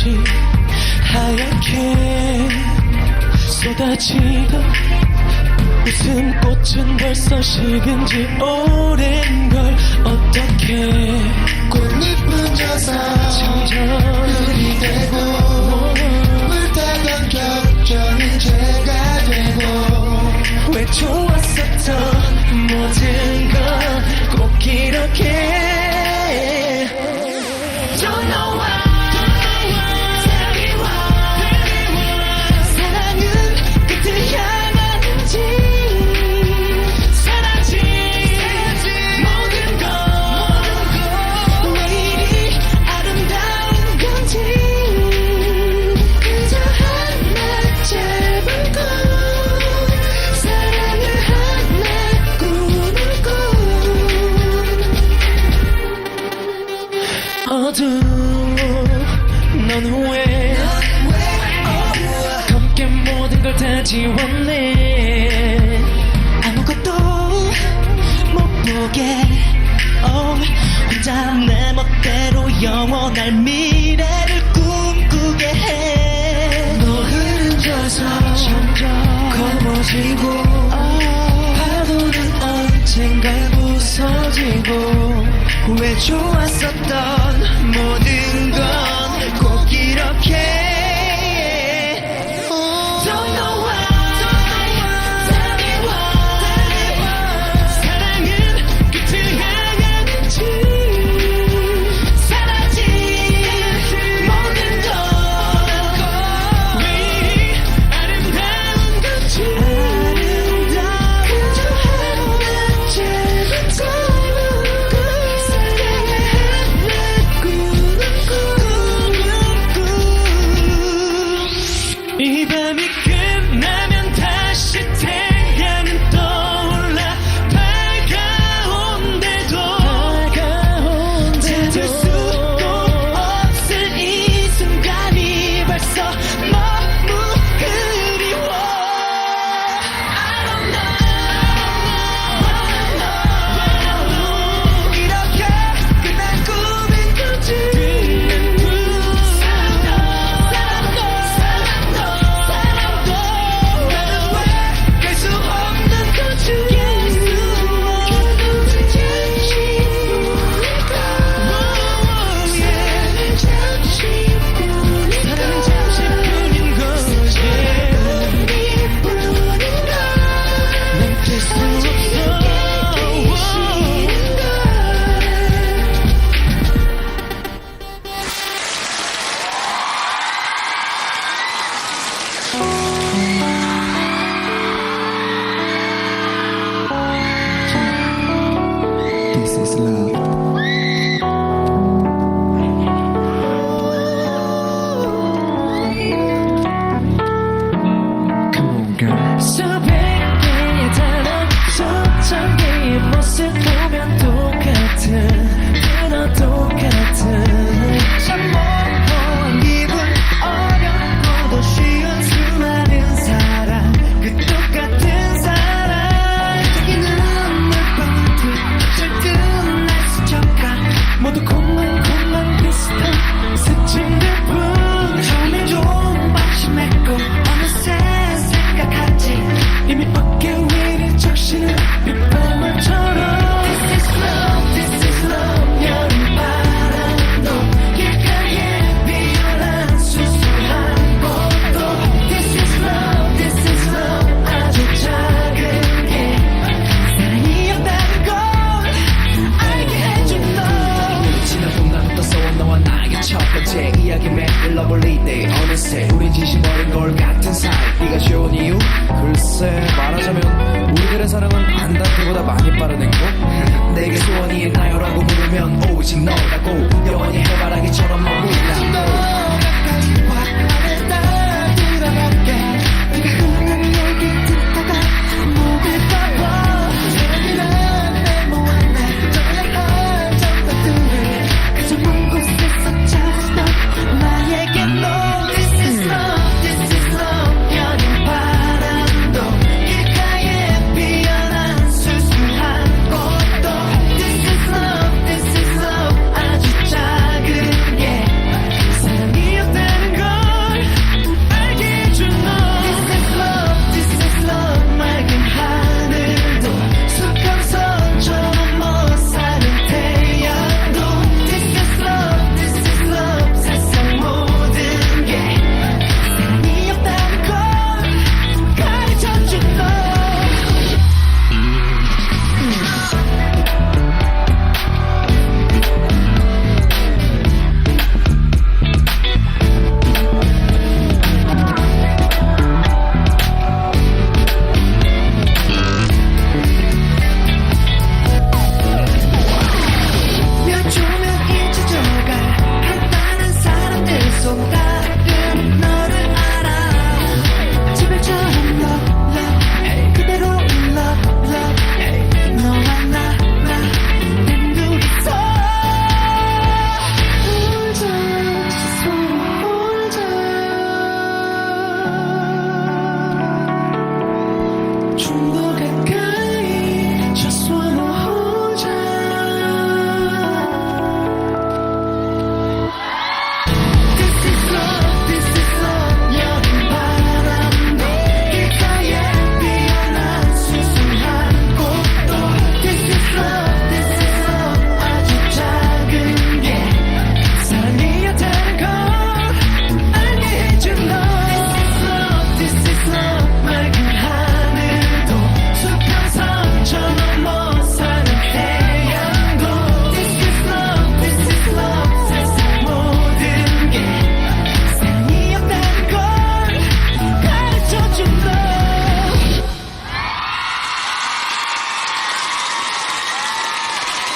빛이 하얗게 쏟아지고 웃음꽃은 벌써 식은 지 오랜 걸. 어떻게 꽃잎은 져서 흙이 되고 물타던 격정이 제가 되고 왜 좋았었던 모든 건 꼭 이렇게 Don't know why. 모두 너는 왜 어둡게 모든 걸 다 지웠네. 아무것도 못 보게. Oh, 혼자 내 멋대로 영원할 미래를 꿈꾸게 해 너 흐른져서 점점 커머 지고, 파도는 언젠가 부서지고. 왜 좋았었던 Balázame un